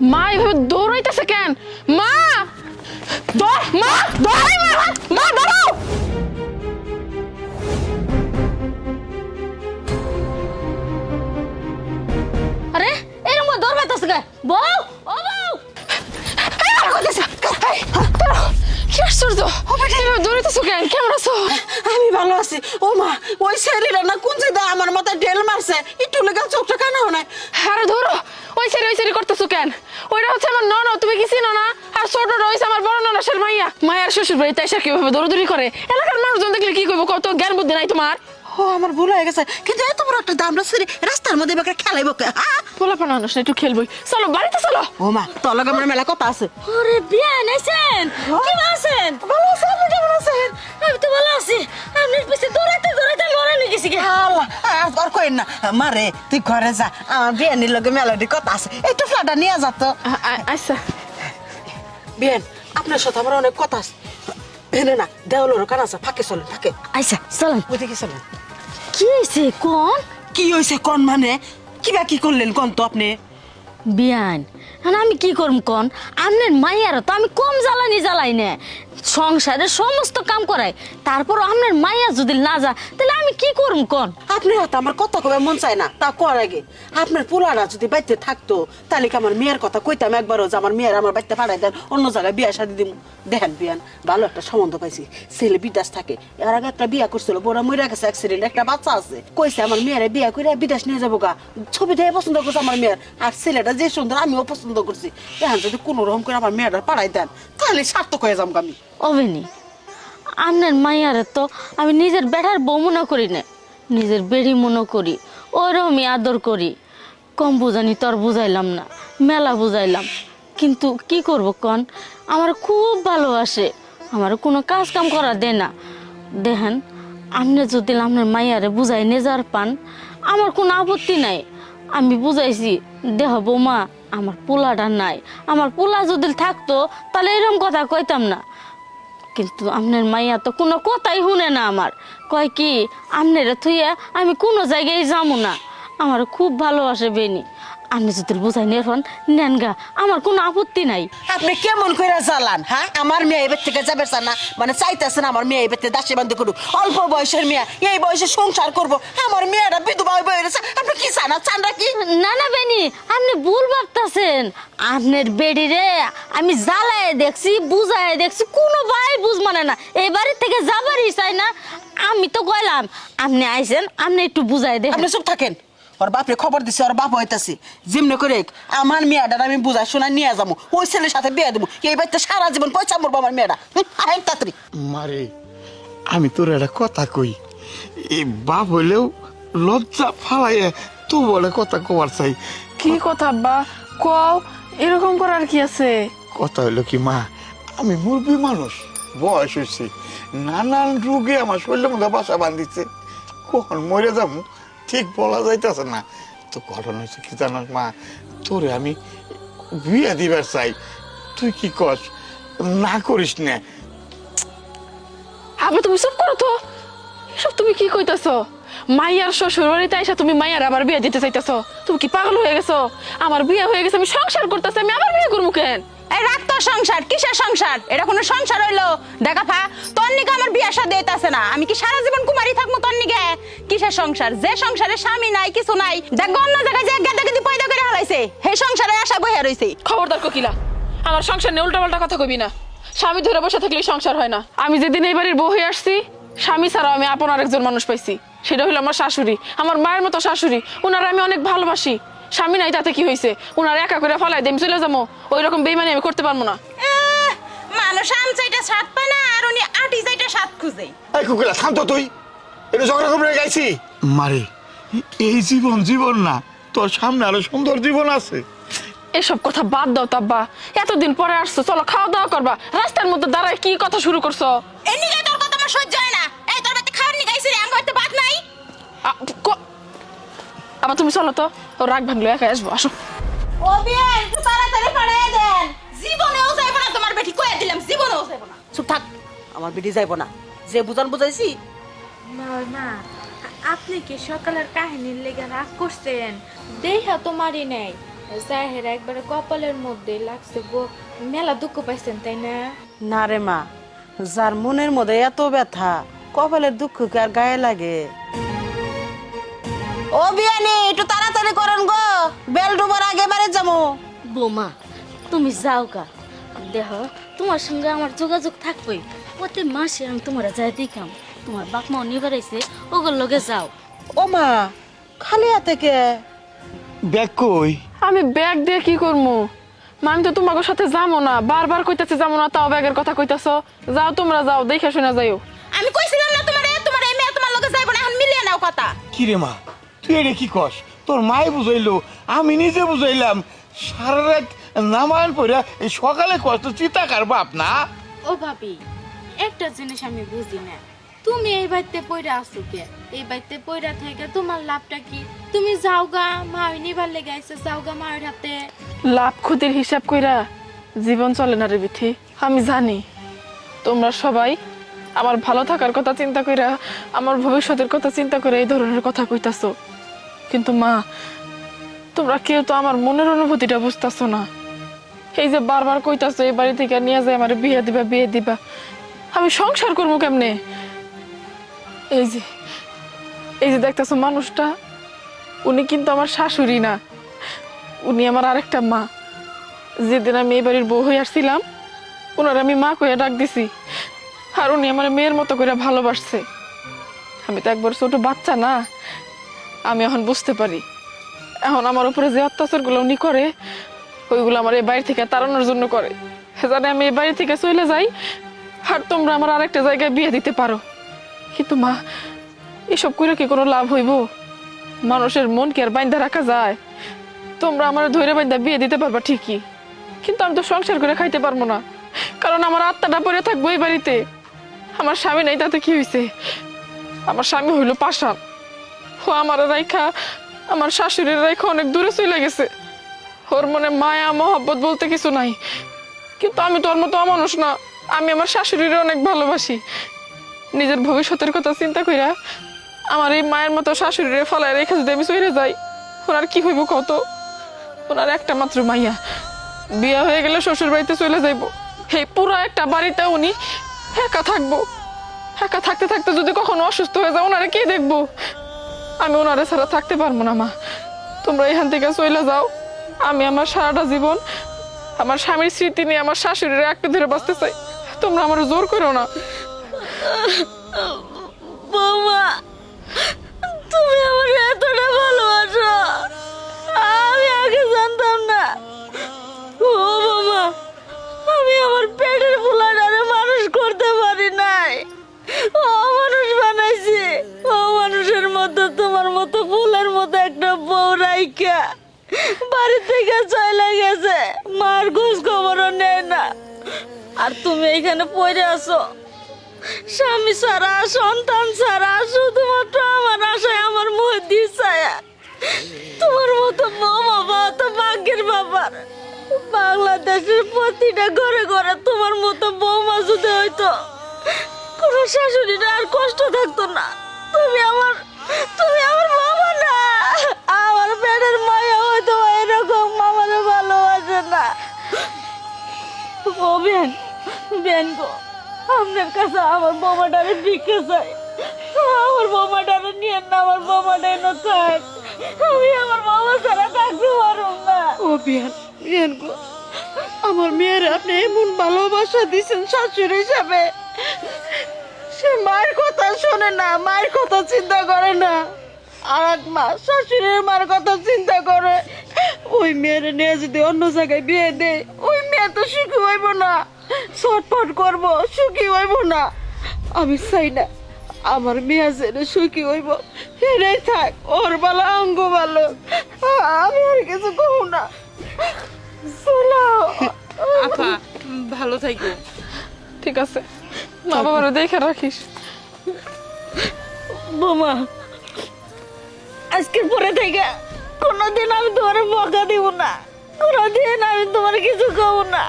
মা এভাবে দৌড়াইতেছে কেন? মা! দৌড় মা দৌড়াই মা মা দাঁড়াও! আরে এরকম দৌড় পাইতাছে কে? বউ ও বউ! এই, আমার কথা এই, দাঁড়াও। কি আশ্চর্য। এভাবে দৌড়াইতেছো কেন? কেমন আছো? আমি ভালো আছি। ও মা ওই শরীরে না কোন দা আমার মাথায় ঢেল মারছে? একটু লেগে চোখটা কানাও নাই? আরে ধরো ওই সেরি ওই সেরি করতেছো কেন ওইটা হচ্ছে আমার নন তুমি কি চিনো না? আর ছোট রয়েছে আমার বড় ননাসের মাইয়া। মায়ের শ্বশুর বাড়িতে এসে কীভাবে দৌড়দৌড়ি করে? এলাকার মানুষজন দেখলে কি করব? কত জ্ঞান বুদ্ধি নাই তোমার? ও আমার ভুল হয়ে গেছে। কিন্তু এত বড় একটা দামড়া শরীর রাস্তার মধ্যে এবার খেলাইব কে? হ্যাঁ? বলা পানা না একটু খেলবই। চলো বাড়িতে চলো। ও মা তোর লগে আমার মেলা কথা আছে। ওরে বিয়া নাইছেন কি আছেন ভালো আছেন কেমন আছেন? আমি তো ভালো আছি। আপনার পিছে নিয়ে গেছি গে। আল্লাহ আর কইন না। মারে তুই ঘরে যা। আমার বিয়ানির লগে মেলাডি কথা আছে। একটু ফ্লাটা নিয়ে যা তো। আচ্ছা। বিয়ান আপনার সাথে আমার অনেক কথা আছে। এনে না দেওয়ালোর কান আছে। ফাঁকে চলেন ফাঁকে। আচ্ছা চলেন। ওইদিকে চলেন। কি হয়েছে কোন? কি হয়েছে কোন মানে? কিবা কি করলেন কোন তো আপনি? বিয়ান আমি কি করম কোন? আপনার মাইয়ার তো আমি কম জ্বালানি জ্বালাই না। সংসারের সমস্ত কাম করাই তারপর আপনার মাইয়া যদি না যা তাহলে আমি কি করম কোন? আপনি হয়তো আমার কথা কবে মন চায় না, তা কর আগে। আপনার পোলারা যদি বাড়িতে থাকতো, তাহলে কি আমার মেয়ের কথা কইতাম একবারও যে আমার মেয়ের আমার বাড়িতে পাঠাই দেন, অন্য জায়গায় বিয়া শাদি দিম? দেখেন বিয়ান, ভালো একটা সম্বন্ধ পাইছি। ছেলে বিদেশ থাকে, এর আগে একটা বিয়া করছিল বড় মরে গেছে অ্যাক্সিডেন্ট একটা বাচ্চা আছে। কইছে আমার মেয়ের বিয়া করে বিদেশ নিয়ে যাব গা। ছবি দেখে পছন্দ করছে আমার মেয়ের, আর ছেলেটা যে সুন্দর, আমিও পছন্দ করছি। এখন যদি কোনো রকম করে আমার মেয়েটা পাঠাই দেন, তাহলে সার্থক হয়ে যাম আমি। অবেনি আপনার মাইয়ারে তো আমি নিজের বেটার বউ মনে করি না। নিজের বেড়ি মনে করি ওরমই আদর করি। কম বুঝানি তোর বুঝাইলাম না, মেলা বুঝাইলাম। কিন্তু কি করব কন? আমার খুব ভালোবাসে, আমার কোনো কাজ কাম করা দে না। দেখেন আপনি যদি আপনার মাইয়ারে বুঝাই নেজার পান, আমার কোনো আপত্তি নাই। আমি বুঝাইছি, দেহ বৌমা, আমার পোলাটা নাই। আমার পোলা যদি থাকতো, তাহলে এরকম কথা কইতাম না। কিন্তু আপনার মাইয়া তো কোনো কথাই শুনে না আমার। কয় কি, আপনারা থুইয়া আমি কোনো জায়গায় যাব না। আমার খুব ভালোবাসে বেনি। আপনি যদি বুঝাই নেন নেন গা। আমার কোনো আপত্তি নাই। আপনি কেমন করে চালান হ্যাঁ? আমার মেয়ে এবার থেকে যাবে না। মানে চাইতেছেন আমার মেয়ে এবার থেকে দাসে বান্ধব করুক। অল্প বয়সের মেয়ে এই বয়সে সংসার করব। আমার মেয়েরা বিধবা হয়ে রয়েছে আপনি কি চান চান কি? না না বেনি আপনি ভুল ভাবতেছেন। আপনার বেডি রে আমি জ্বালায় দেখছি বুঝায় দেখছি কোনো ভাই বুঝ মানে না। এই বাড়ির থেকে যাবারই চাই না। আমি তো কইলাম আপনি আইছেন আপনি একটু বুঝাই দেন আপনি চুপ থাকেন। ওর বাপরে খবর দিছে ওর বাপ হইতাছে। যেমনি করে আমার মেয়েটার আমি বুঝা শোনা নিয়ে যাব ওই ছেলের সাথে বিয়ে দেবো এই বাড়িতে সারা জীবন পয়সা মরবো আমার মেয়েটা আহেন তাড়াতাড়ি। মারে আমি তোর একটা কথা কই এই বাপ হইলেও লজ্জা ফালাইয়া তো বলে কথা কবার চাই। কি কথা আব্বা? কও এরকম করার কি আছে? কথা হইল কি মা আমি মুরবি মানুষ বয়স হয়েছে নানান রোগে আমার শরীরের মধ্যে বাসা বান্ধিছে কখন মরে যাব? ঠিক বলা যাইতেছে না। তো ঘটনা হয়েছে কি জানাস মা তোরে আমি বিয়ে দিবার চাই। তুই কি কস? না করিস না। তুমি চুপ করো তো। এসব তুমি কি কইতাছো? মাইয়ার শ্বশুর বাড়িতে আইসা তুমি মাইয়ার আবার বিয়ে দিতে চাইতেছো। তুমি কি পাগল হয়ে গেছো? আমার বিয়ে হয়ে গেছে আমি সংসার করতেছি আমি আবার বিয়ে করব কেন? এই রাখ তো সংসার কিসের সংসার? এটা কোনো সংসার হইল? দেখা ফা তোর নিকে আমার বিয়া হইতাছে না। আমি কি সারা জীবন কুমারী থাকব তোর নিকে কিসের সংসার যে সংসারে স্বামী নাই কিছু নাই দেখ অন্য জায়গায় যে গেদা গেদি পয়দা করে হালাইছে সেই সংসারে আশা বইয়া রইছে। খবরদার কোকিলা আমার সংসার নিয়ে উল্টা পাল্টা কথা কবি না। স্বামী ধরে বসে থাকলে সংসার হয় না। আমি যেদিন এই বাড়ির বউ হয়ে আসছি স্বামী ছাড়াও আমি আপন আরেকজন মানুষ পাইছি। সেটা হলো আমার শাশুড়ি আমার মায়ের মতো শাশুড়ি। ওনারা আমি অনেক ভালোবাসি। স্বামী নাই তাতে কি হয়েছে ওনার একা করে ফলাই দেম চলে যাব। ওই রকম বেইমানি আমি করতে পারব না। মানুষ আম চাইটা স্বাদ পায় না আর উনি আটি চাইটা স্বাদ খুঁজে। এই কুকুলা শান্ত তুই। এটা ঝগড়া করে গাইছি। মারে এই জীবন জীবন না তোর সামনে আরও সুন্দর জীবন আছে। এসব কথা বাদ দাও তাব্বা এতদিন পরে আসছো চলো খাওয়া দাওয়া করবা। রাস্তার মধ্যে দাঁড়ায় কি কথা শুরু করছ? নিকে তোর কথা আমার সহ্য হয় না। এই তোর বাড়িতে খাওয়ার নিকে আইছি রে হইতে বাদ নাই। আ- ক- আবার তুমি চলো তো ও রাগ ভাঙলো একা আসব আসো। ও একটু তাড়াতাড়ি পাঠায় দেন। জীবনেও যাইব না তোমার বেটি কয়ে দিলাম জীবনেও যাইব না। চুপ থাক আমার বিটি যাইব না। যে বুঝান বুঝাইছি মা মা আপনি কি সকালের কাহিনীর লেগে রাগ করছেন? দেখা তো মারি নাই। জাহের একবারে কপালের মধ্যে লাগছে গো মেলা দুঃখ পাইছেন তাই না? না রে মা যার মনের মধ্যে এত ব্যথা কপালের দুঃখ কি আর গায়ে লাগে? ও বিয়ানি একটু তাড়াতাড়ি করেন গো বেল ডুবার আগে বাড়ি যাব। বৌমা তুমি যাও কা দেহ তোমার সঙ্গে আমার যোগাযোগ থাকবেই প্রতি মাসে আমি তোমার যাই দেখাম। তোমার বাপ মাও নিবার আইছে ওগুর লগে যাও। ও মা খালি হাতে কে? ব্যাগ কই? আমি ব্যাগ দিয়ে কি করব মা আমি তো তোমাকে সাথে যাব না বারবার কইতাছে যাব না তাও ব্যাগের কথা কইতাছো। যাও তোমরা যাও দেখে শুনে যাইও। আমি কইছিলাম না তোমারে তোমার এই মেয়ে তোমার লগে যাইব না এখন মিলিয়ে নাও কথা। কি রে মা তুই এটা কি কস? তোর মাই বুঝাইলো আমি নিজে বুঝাইলাম। সারা রাত নামান পড়ে এই সকালে কষ্ট চিতাকার বাপ না? ও ভাবি একটা জিনিস আমি বুঝি না। তুমি এই বাড়িতে পয়রা আসো কে? এই বাড়িতে পয়রা থেকে তোমার লাভটা কি? তুমি যাও গা মা নিবার লেগে আইসো যাও গা মায়ের হাতে। লাভ ক্ষতির হিসাব কইরা জীবন চলে না রে বিথি, আমি জানি। তোমরা সবাই আমার ভালো থাকার কথা চিন্তা কইরা, আমার ভবিষ্যতের কথা চিন্তা করে এই ধরনের কথা কইতাছো। কিন্তু মা, তোমরা কেউ তো আমার মনের অনুভূতিটা বুঝতাছো না। এই যে বারবার কইতাছো, এই বাড়ি থেকে নিয়ে যায় আমার বিয়ে দিবা বিয়ে দিবা। আমি সংসার করব কেমনে? এই যে এই যে দেখতেছো মানুষটা, উনি কিন্তু আমার শাশুড়ি না। উনি আমার আরেকটা মা। যেদিন আমি এই বাড়ির বউ হয়ে আসছিলাম ওনার আমি মা কইয়া ডাক দিছি। আর উনি আমার মেয়ের মতো করে ভালোবাসছে। আমি তো একবার ছোট বাচ্চা না, আমি এখন বুঝতে পারি। এখন আমার উপরে যে অত্যাচারগুলো উনি করে, ওইগুলো আমার এই বাড়ি থেকে তাড়ানোর জন্য করে। জানে আমি এই বাড়ি থেকে চলে যাই, আর তোমরা আমার আরেকটা জায়গায় বিয়ে দিতে পারো। কিন্তু মা, এসব করে কি কোনো লাভ হইব? মানুষের মন কি আর বাইন্দা রাখা যায়? তোমরা আমার ধৈর্য বাইন্দা বিয়ে দিতে পারবা ঠিকই, কিন্তু আমি তো সংসার করে খাইতে পারব না। কারণ আমার আত্মাটা পড়ে থাকব এই বাড়িতে। আমার স্বামী নেই, তাতে কি হয়েছে আমার স্বামী হইল পাশান ও আমার রাইখা, আমার শাশুড়ির রাইখা অনেক দূরে চলে গেছে। ওর মনে মায়া, মহব্বত বলতে কিছু নাই। কিন্তু আমি তোর মতো অমানুষ না। আমি আমার শাশুড়ির অনেক ভালোবাসি। নিজের ভবিষ্যতের কথা চিন্তা কইরা আমার এই মায়ের মতো শাশুড়িরে ফলায় রেখে যদি আমি চলে যাই, ওনার কি হইব কত ওনার একটা মাত্র মাইয়া। বিয়ে হয়ে গেলে শ্বশুর বাড়িতে চলে যাইব। এই পুরো একটা বাড়িতে উনি একা থাকব। একা থাকতে থাকতে যদি কখনো অসুস্থ হয়ে যায়, ওনারে কে দেখব? আমি ওনারে ছাড়া থাকতে পারব না, মা। তোমরা এখান থেকে চলে যাও। আমি আমার সারাটা জীবন আমার স্বামীর স্মৃতি নিয়ে আমার শাশুড়ির একটা ধরে বাঁচতে চাই। তোমরা আমার জোর করো না। বৌমা, তুমি আমার এতটা ভালোবাসো। আমি আগে জানতাম না। ও বৌমা, আমি আমার পেটের ফুলাটারে মানুষ করতে পারি নাই। ও মানুষ বানাইছি। ও মানুষের মতো, তোমার মতো ফুলের মতো একটা বউ রাইকা বাড়ি থেকে চলে গেছে। মার খোঁজ খবরও নেয় না। আর তুমি এখানে পড়ে আছো। স্বামী ছাড়া, সন্তান ছাড়া, শুধুমাত্র আমার আশায়, আমার মুখে ছায়া। তোমার মতো মামা বাবা তো ভাগ্যের বাবার বাংলাদেশের প্রতিটা ঘরে ঘরে তোমার মতো বৌমা যদি হইতো, কোনো শাশুড়িরা আর কষ্ট থাকতো না। তুমি আমার তুমি আমার মামা না। আমার পেটের মায়া হয়তো এরকম মামারে ভালোবাসে না। ও বেন বেন গো। আপনার কাছে আমার বোমাটারে ভিক্ষে চাই। আমার বোমাটারে নিয়ে না, আমার বোমাটা এনে থাক আমি আমার বাবা ছাড়া থাকতে পারব না। ও বিয়ান বিয়ান গো, আমার মেয়ের আপনি এমন ভালোবাসা দিছেন শাশুড়ি হিসাবে। সে মায়ের কথা শোনে না, মায়ের কথা চিন্তা করে না। আর এক মা শাশুড়ির মার কথা চিন্তা করে। ওই মেয়ের নিয়ে যদি অন্য জায়গায় বিয়ে দেয়, ওই মেয়ে তো সুখী হইব না। ছটফট করব সুখী হইব না। আমি চাই না আমার মেয়ে যেন সুখী হইব। এটাই থাক ওর ভালো অঙ্গ ভালো আমি আর কিছু কব না। আপা ভালো থাকো। ঠিক আছে। মা বাবারা দেখে রাখিস। বোমা আজকের পরে থেকে কোনোদিন আমি তোমার বকা দিব না। কোনোদিন আমি তোমার কিছু খাব না।